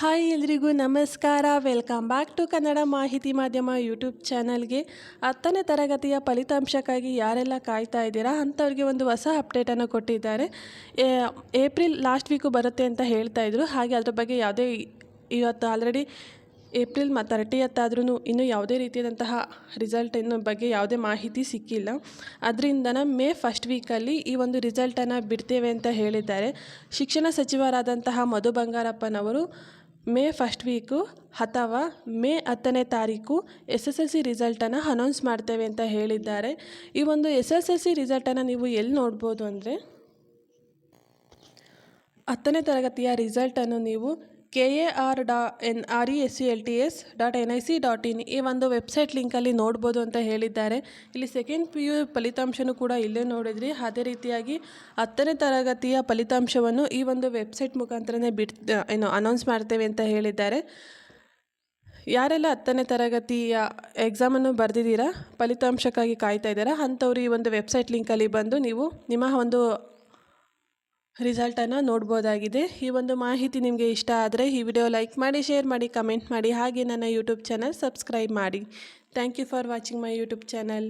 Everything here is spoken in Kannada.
ಹಾಯ್ ಎಲ್ರಿಗೂ ನಮಸ್ಕಾರ. ವೆಲ್ಕಮ್ ಬ್ಯಾಕ್ ಟು ಕನ್ನಡ ಮಾಹಿತಿ ಮಾಧ್ಯಮ ಯೂಟ್ಯೂಬ್ ಚಾನಲ್ಗೆ. ಹತ್ತನೇ ತರಗತಿಯ ಫಲಿತಾಂಶಕ್ಕಾಗಿ ಯಾರೆಲ್ಲ ಕಾಯ್ತಾ ಇದ್ದೀರಾ ಅಂಥವ್ರಿಗೆ ಒಂದು ಹೊಸ ಅಪ್ಡೇಟನ್ನು ಕೊಟ್ಟಿದ್ದಾರೆ. ಏಪ್ರಿಲ್ ಲಾಸ್ಟ್ ವೀಕು ಬರುತ್ತೆ ಅಂತ ಹೇಳ್ತಾ ಇದ್ರು. ಹಾಗೆ ಅದ್ರ ಬಗ್ಗೆ ಯಾವುದೇ ಇವತ್ತು ಆಲ್ರೆಡಿ ಏಪ್ರಿಲ್ ಮತ್ತು ತರ್ಟಿಯತ್ ಆದ್ರೂ ಇನ್ನೂ ಯಾವುದೇ ರೀತಿಯಾದಂತಹ ರಿಸಲ್ಟಿನ ಬಗ್ಗೆ ಯಾವುದೇ ಮಾಹಿತಿ ಸಿಕ್ಕಿಲ್ಲ. ಅದರಿಂದನ ಮೇ ಫಸ್ಟ್ ವೀಕಲ್ಲಿ ಈ ಒಂದು ರಿಸಲ್ಟನ್ನು ಬಿಡ್ತೇವೆ ಅಂತ ಹೇಳಿದ್ದಾರೆ. ಶಿಕ್ಷಣ ಸಚಿವರಾದಂತಹ ಮಧು ಬಂಗಾರಪ್ಪನವರು ಮೇ ಫಸ್ಟ್ ವೀಕು ಅಥವಾ ಮೇ ಹತ್ತನೇ ತಾರೀಕು ಎಸ್ ಎಸ್ ಎಲ್ ಸಿ ರಿಸಲ್ಟನ್ನು ಅನೌನ್ಸ್ ಮಾಡ್ತೇವೆ ಅಂತ ಹೇಳಿದ್ದಾರೆ. ಈ ಒಂದು ಎಸ್ ಎಸ್ ಎಲ್ ಸಿ ರಿಸಲ್ಟನ್ನು ನೀವು ಎಲ್ಲಿ ನೋಡ್ಬೋದು ಅಂದರೆ ಹತ್ತನೇ ತರಗತಿಯ ರಿಸಲ್ಟನ್ನು ನೀವು K A R dot N R E S C L T S dot N I C dot in ಈ ಒಂದು ವೆಬ್ಸೈಟ್ ಲಿಂಕಲ್ಲಿ ನೋಡ್ಬೋದು ಅಂತ ಹೇಳಿದ್ದಾರೆ. ಇಲ್ಲಿ ಸೆಕೆಂಡ್ ಪಿ ಯು ಫಲಿತಾಂಶನೂ ಕೂಡ ಇಲ್ಲೇ ನೋಡಿದ್ರಿ. ಅದೇ ರೀತಿಯಾಗಿ ಹತ್ತನೇ ತರಗತಿಯ ಫಲಿತಾಂಶವನ್ನು ಈ ಒಂದು ವೆಬ್ಸೈಟ್ ಮುಖಾಂತರನೇ ಬಿಡ್ ಏನು ಅನೌನ್ಸ್ ಮಾಡ್ತೇವೆ ಅಂತ ಹೇಳಿದ್ದಾರೆ. ಯಾರೆಲ್ಲ ಹತ್ತನೇ ತರಗತಿಯ ಎಕ್ಸಾಮನ್ನು ಬರೆದಿದ್ದೀರಾ? ಫಲಿತಾಂಶಕ್ಕಾಗಿ ಕಾಯ್ತಾ ಇದ್ದೀರಾ? ಅಂಥವ್ರು ಈ ಒಂದು ವೆಬ್ಸೈಟ್ ಲಿಂಕಲ್ಲಿ ಬಂದು ನೀವು ನಿಮ್ಮ ಒಂದು ರಿಸಲ್ಟನ್ನು ನೋಡ್ಬೋದಾಗಿದೆ. ಈ ಒಂದು ಮಾಹಿತಿ ನಿಮಗೆ ಇಷ್ಟ ಆದರೆ ಈ ವಿಡಿಯೋ ಲೈಕ್ ಮಾಡಿ, ಶೇರ್ ಮಾಡಿ, ಕಮೆಂಟ್ ಮಾಡಿ, ಹಾಗೆ ನನ್ನ ಯೂಟ್ಯೂಬ್ ಚಾನಲ್ ಸಬ್ಸ್ಕ್ರೈಬ್ ಮಾಡಿ. Thank you for watching my YouTube channel.